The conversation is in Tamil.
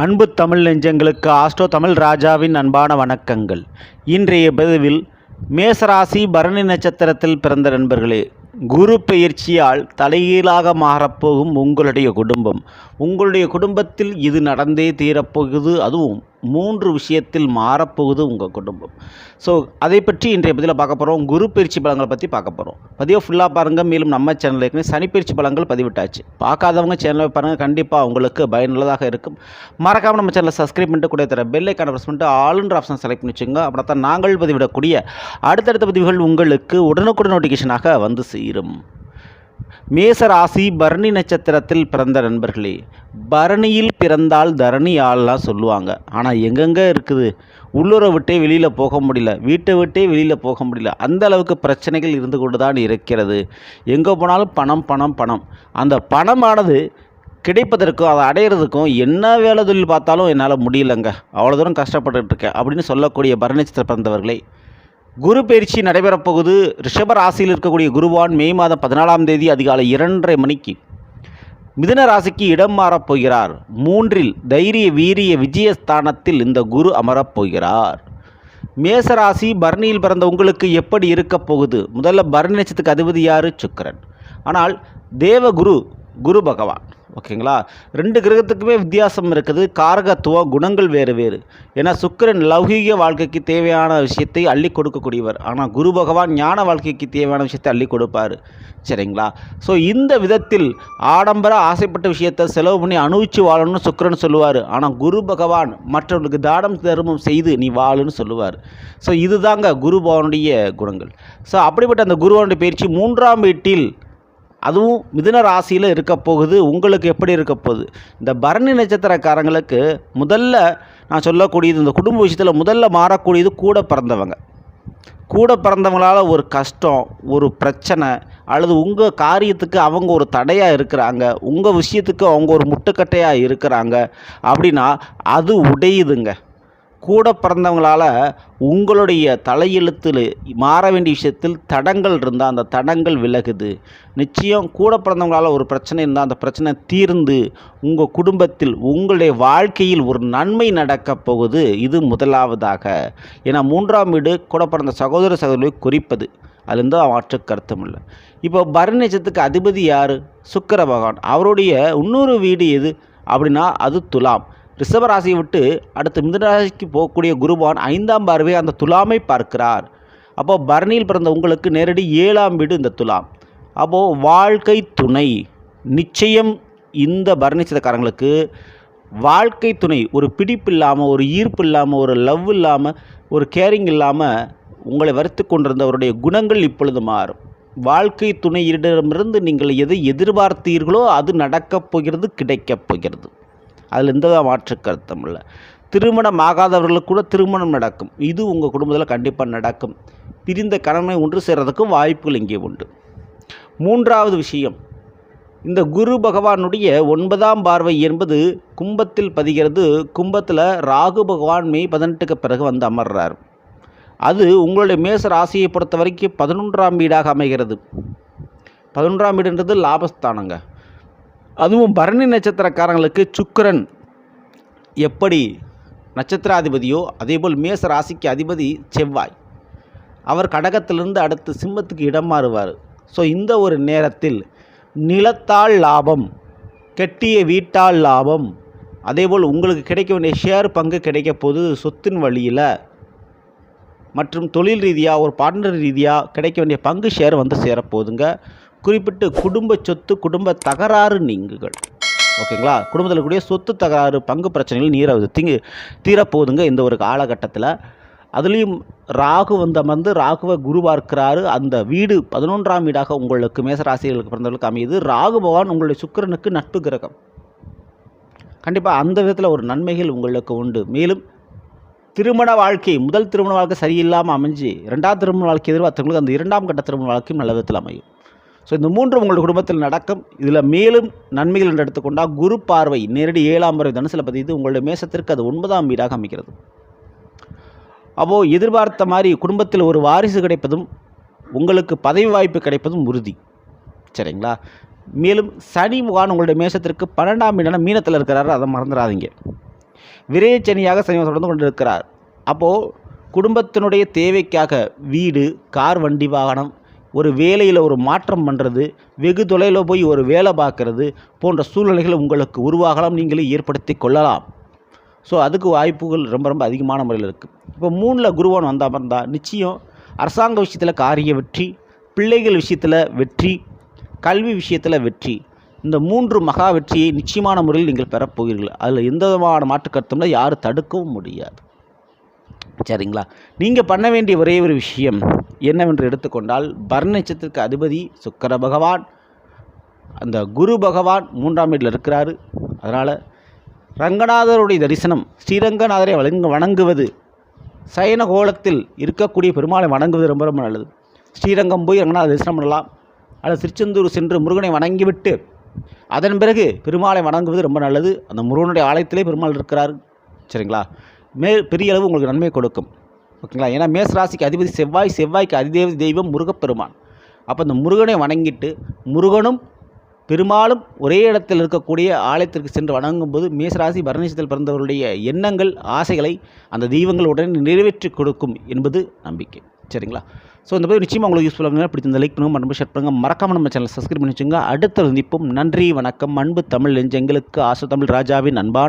அன்பு தமிழ் நெஞ்சங்களுக்கு ஆஸ்ட்ரோ தமிழ் ராஜாவின் அன்பான வணக்கங்கள். இன்றைய பதிவில் மேசராசி பரணி நட்சத்திரத்தில் பிறந்த நண்பர்களே குரு பெயர்ச்சியால் தலைகீழாக மாறப்போகும் உங்களுடைய குடும்பம். உங்களுடைய குடும்பத்தில் இது நடந்தே தீரப்போகுது. அதுவும் மூன்று விஷயத்தில் மாறப்போகுது உங்கள் குடும்பம். ஸோ அதை பற்றி இன்றைய பதிவில் பார்க்க போகிறோம் குரு பயிற்சி பலங்களை பற்றி பார்க்க போகிறோம் பதிவை ஃபுல்லாக பாருங்கள் மேலும் நம்ம சேனலில் ஏற்கனவே சனிப்பயிற்சி பலங்கள் பதிவிட்டாச்சு. பார்க்காதவங்க சேனலை பாருங்கள் கண்டிப்பாக உங்களுக்கு பயனுள்ளதாக இருக்கும். மறக்காமல் நம்ம சேனலை சப்ஸ்கிரைப் பண்ணிட்டு கூட தர பெல்லை ஐக்கான ப்ரெஸ் பண்ணிட்டு ஆளுன்ற ஆப்ஷன் செலக்ட் பண்ணி வச்சுங்க அப்படின்னா தான் நாங்கள் பதிவிடக்கூடிய அடுத்தடுத்த பதிவுகள் உங்களுக்கு உடனுக்குடன் நோட்டிஃபிகேஷனாக வந்து தீரும். மேசராசி பரணி நட்சத்திரத்தில் பிறந்த நண்பர்களே பரணியில் பிறந்தால் தரணி ஆள்லாம் சொல்லுவாங்க. ஆனால் எங்கெங்கே இருக்குது? உள்ளூரை விட்டே வெளியில் போக முடியல வீட்டை விட்டே வெளியில் போக முடியல. அந்த அளவுக்கு பிரச்சனைகள் இருந்து கொண்டு தான் இருக்கிறது. எங்கே போனாலும் பணம் பணம் பணம். அந்த பணமானது கிடைப்பதற்கும் அதை அடையிறதுக்கும் என்ன வேலை தொழில் பார்த்தாலும் என்னால் முடியலங்க. அவ்வளோ தூரம் கஷ்டப்பட்டுருக்கேன் இருக்கேன் அப்படின்னு சொல்லக்கூடிய பரணி நட்சத்திரம் பிறந்தவர்களே குரு பயிற்சி நடைபெறப்போகுது ரிஷப ராசியில் இருக்கக்கூடிய குருவான் மே மாதம் பதினாலாம் தேதி அதிகாலை இரண்டரை மணிக்கு மிதுன ராசிக்கு இடம் மாறப் போகிறார். மூன்றில் தைரிய வீரிய விஜயஸ்தானத்தில் இந்த குரு அமரப் போகிறார். மேசராசி பர்ணியில் பிறந்த உங்களுக்கு எப்படி இருக்கப் போகுது? முதல்ல பரணி நட்சத்துக்கு அதிபதி யார்? சுக்கரன். ஆனால் தேவகுரு குரு பகவான். ஓகேங்களா? ரெண்டு கிரகத்துக்குமே வித்தியாசம் இருக்குது. காரகத்துவம் குணங்கள் வேறு வேறு. ஏன்னா சுக்கிரன் லௌகீக வாழ்க்கைக்கு தேவையான விஷயத்தை அள்ளி கொடுக்கக்கூடியவர். ஆனால் குரு பகவான் ஞான வாழ்க்கைக்கு தேவையான விஷயத்தை அள்ளி கொடுப்பார். சரிங்களா? ஸோ இந்த விதத்தில் ஆடம்பர ஆசைப்பட்ட விஷயத்தை செலவு பண்ணி அனுபவிச்சு வாழணும்னு சுக்கரன் சொல்லுவார். ஆனால் குரு பகவான் மற்றவர்களுக்கு தானம் தர்மம் செய்து நீ வாழுன்னு சொல்லுவார். ஸோ இதுதாங்க குரு பகவானுடைய குணங்கள். ஸோ அப்படிப்பட்ட அந்த குருவனுடைய பயிற்சி மூன்றாம் வீட்டில் அதுவும் மிதுன ராசியில் இருக்க போகுது. உங்களுக்கு எப்படி இருக்க போகுது? இந்த பரணி நட்சத்திரக்காரங்களுக்கு முதல்ல நான் சொல்லக்கூடியது இந்த குடும்ப விஷயத்தில் முதல்ல மாறக்கூடியது கூட பிறந்தவங்க. கூட பிறந்தவங்களால் ஒரு கஷ்டம் ஒரு பிரச்சனை அல்லது உங்கள் காரியத்துக்கு அவங்க ஒரு தடையாக இருக்கிறாங்க உங்கள் விஷயத்துக்கு அவங்க ஒரு முட்டுக்கட்டையாக இருக்கிறாங்க அப்படின்னா அது உடையுதுங்க. கூட பிறந்தவங்களால் உங்களுடைய தலையெழுத்தில் மாற வேண்டிய விஷயத்தில் தடங்கள் இருந்தால் அந்த தடங்கள் விலகுது. நிச்சயம் கூட பிறந்தவங்களால் ஒரு பிரச்சனை இருந்தால் அந்த பிரச்சனை தீர்ந்து உங்கள் குடும்பத்தில் உங்களுடைய வாழ்க்கையில் ஒரு நன்மை நடக்கப் போகுது. இது முதலாவதாக. ஏன்னா மூன்றாம் வீடு கூட பிறந்த சகோதர சகோதரியை குறிப்பது. அதுலேருந்து வந்து மாற்று கருத்தும் இல்லை. இப்போ பரணி அதிபதி யார்? சுக்கர பகவான். அவருடைய இன்னொரு வீடு எது? அப்படின்னா அது துலாம். ரிஷபராசியை விட்டு அடுத்து மிதுனராசிக்கு போகக்கூடிய குருவான் ஐந்தாம் பார்வை அந்த துலாமை பார்க்கிறார். அப்போது பரணியில் பிறந்த உங்களுக்கு நேரடி ஏழாம் வீடு இந்த துலாம். அப்போது வாழ்க்கை துணை. நிச்சயம் இந்த பரணிச்சதக்காரங்களுக்கு வாழ்க்கை துணை. ஒரு பிடிப்பு இல்லாமல் ஒரு ஈர்ப்பு இல்லாமல் ஒரு லவ் இல்லாமல் ஒரு கேரிங் இல்லாமல் உங்களை வறுத்து கொண்டிருந்தவருடைய குணங்கள் இப்பொழுது மாறும். வாழ்க்கை துணையிடமிருந்து நீங்கள் எதை எதிர்பார்த்தீர்களோ அது நடக்கப் போகிறது கிடைக்கப் போகிறது. அதில் எந்த மாற்று கருத்தும் இல்லை. திருமணம் ஆகாதவர்களுக்கு கூட திருமணம் நடக்கும். இது உங்கள் குடும்பத்தில் கண்டிப்பாக நடக்கும். பிரிந்த கணவனை ஒன்று சேர்றதுக்கும் வாய்ப்புகள் இங்கே உண்டு. மூன்றாவது விஷயம் இந்த குரு பகவானுடைய ஒன்பதாம் பார்வை என்பது கும்பத்தில் பதிகிறது. கும்பத்தில் ராகு பகவான் மே பதினெட்டுக்கு பிறகு வந்து அமர்றார். அது உங்களுடைய மேச ராசியை பொறுத்த வரைக்கும் பதினொன்றாம் வீடாக அமைகிறது. பதினொன்றாம் வீடுன்றது லாபஸ்தானங்க. அதுவும் பரணி நட்சத்திரக்காரங்களுக்கு சுக்கரன். எப்படி நட்சத்திராதிபதியோ அதேபோல் மேச ராசிக்கு அதிபதி செவ்வாய். அவர் கடகத்திலிருந்து அடுத்து சிம்மத்துக்கு இடம் மாறுவார். ஸோ இந்த ஒரு நேரத்தில் நிலத்தால் லாபம் கெட்டிய வீட்டால் லாபம் அதேபோல் உங்களுக்கு கிடைக்க வேண்டிய ஷேர் பங்கு கிடைக்க போது சொத்தின் வழியில் மற்றும் தொழில் ரீதியாக ஒரு பார்ட்னர் ரீதியாக கிடைக்க வேண்டிய பங்கு ஷேர் வந்து சேரப்போகுதுங்க குறிப்பிட்டு குடும்ப சொத்து குடும்ப தகராறு நீங்குகள். ஓகேங்களா? குடும்பத்தில் கூடிய சொத்து தகராறு பங்கு பிரச்சனைகள் நீராவது தீங்கு தீரப்போகுதுங்க இந்த ஒரு காலகட்டத்தில். அதுலேயும் ராகு வந்து அமர்ந்து ராகுவை குரு பார்க்கிறாரு. அந்த வீடு பதினொன்றாம் வீடாக உங்களுக்கு மேசராசிகளுக்கு பிறந்தவர்களுக்கு அமையுது. ராகு பகவான் உங்களுடைய சுக்கிரனுக்கு நட்பு கிரகம். கண்டிப்பாக அந்த விதத்தில் ஒரு நன்மைகள் உங்களுக்கு உண்டு. மேலும் திருமண வாழ்க்கை முதல் திருமண வாழ்க்கை சரியில்லாமல் அமைஞ்சு ரெண்டாவது திருமண வாழ்க்கை எதிர்பார்த்தவங்களுக்கு அந்த இரண்டாம் கட்ட திருமண வாழ்க்கையும் நல்ல விதத்தில் அமையும். ஸோ இந்த மூன்றும் உங்கள் குடும்பத்தில் நடக்கும். இதில் மேலும் நன்மைகள் என்று எடுத்துக்கொண்டால் குரு பார்வை நேரடி ஏழாம் முறை தனுசில் பதிவு உங்களுடைய மேசத்திற்கு அது ஒன்பதாம் வீடாக அமைக்கிறது அப்போது எதிர்பார்த்த மாதிரி குடும்பத்தில் ஒரு வாரிசு கிடைப்பதும் உங்களுக்கு பதவி வாய்ப்பு கிடைப்பதும் உறுதி. சரிங்களா? மேலும் சனி முகான் உங்களுடைய மேசத்திற்கு பன்னெண்டாம் வீடான மீனத்தில் இருக்கிறாரு. அதை மறந்துடாதீங்க. விரயச்சனியாக சனி தொடர்ந்து கொண்டிருக்கிறார். அப்போது குடும்பத்தினுடைய தேவைக்காக வீடு கார் வண்டி வாகனம் ஒரு வேலையில் ஒரு மாற்றம் பண்ணுறது வெகு தொலைவில் போய் ஒரு வேலை பார்க்குறது போன்ற சூழ்நிலைகள் உங்களுக்கு உருவாகலாம் நீங்களே ஏற்படுத்தி கொள்ளலாம். ஸோ அதுக்கு வாய்ப்புகள் ரொம்ப ரொம்ப அதிகமான முறையில் இருக்குது இப்போ மூணில் குருவான் வந்தால் இருந்தால் நிச்சயம் அரசாங்க விஷயத்தில் காரிய வெற்றி பிள்ளைகள் விஷயத்தில் வெற்றி கல்வி விஷயத்தில் வெற்றி. இந்த மூன்று மகா வெற்றியை நிச்சயமான முறையில் நீங்கள் பெறப்போகிறீர்கள் அதில் எந்த விதமான மாற்று யாரும் தடுக்கவும் முடியாது. சரிங்களா? நீங்கள் பண்ண வேண்டிய ஒரே ஒரு விஷயம் என்னவென்று எடுத்துக்கொண்டால் பரண நட்சத்திரத்துக்கு அதிபதி சுக்கர பகவான். அந்த குரு பகவான் மூன்றாம் வீட்டில் இருக்கிறாரு. அதனால் ரங்கநாதருடைய தரிசனம் ஸ்ரீரங்கநாதரை வணங்க வணங்குவது சயனகோலத்தில் இருக்கக்கூடிய பெருமாளை வணங்குவது ரொம்ப ரொம்ப நல்லது. ஸ்ரீரங்கம் போய் ரங்கநாத தரிசனம் பண்ணலாம். அல்லது திருச்செந்தூர் சென்று முருகனை வணங்கிவிட்டு அதன் பிறகு பெருமாளை வணங்குவது ரொம்ப நல்லது. அந்த முருகனுடைய ஆலயத்திலே பெருமாள் இருக்கிறார். சரிங்களா? மே பெரிய அளவு உங்களுக்கு நன்மை கொடுக்கும். ஓகேங்களா ஏன்னா மேச ராசிக்கு அதிபதி செவ்வாய் செவ்வாய்க்கு அதிதேவ தெய்வம் முருகப்பெருமான். அப்போ இந்த முருகனை வணங்கிட்டு முருகனும் பெருமாளும் ஒரே இடத்தில் இருக்கக்கூடிய ஆலயத்திற்கு சென்று வணங்கும்போது மேசராசி பரணேசத்தில் பிறந்தவருடைய எண்ணங்கள் ஆசைகளை அந்த தெய்வங்கள் உடனே நிறைவேற்றி கொடுக்கும் என்பது நம்பிக்கை. சரிங்களா? ஸோ இந்த மாதிரி நிச்சயமாக உங்களுக்கு யூஸ்ஃபுல்லாக இந்த லைக் பண்ணுங்கள் மறந்து ஷேர் பண்ணுங்கள் மறக்காமல் நம்ம சேனல் சப்ஸ்கிரைப் பண்ணி வச்சுங்க அடுத்த சந்திப்போம். நன்றி வணக்கம். அன்பு தமிழ் நெஞ்சங்களுக்கு ஆசை தமிழ் ராஜாவின் அன்பான்.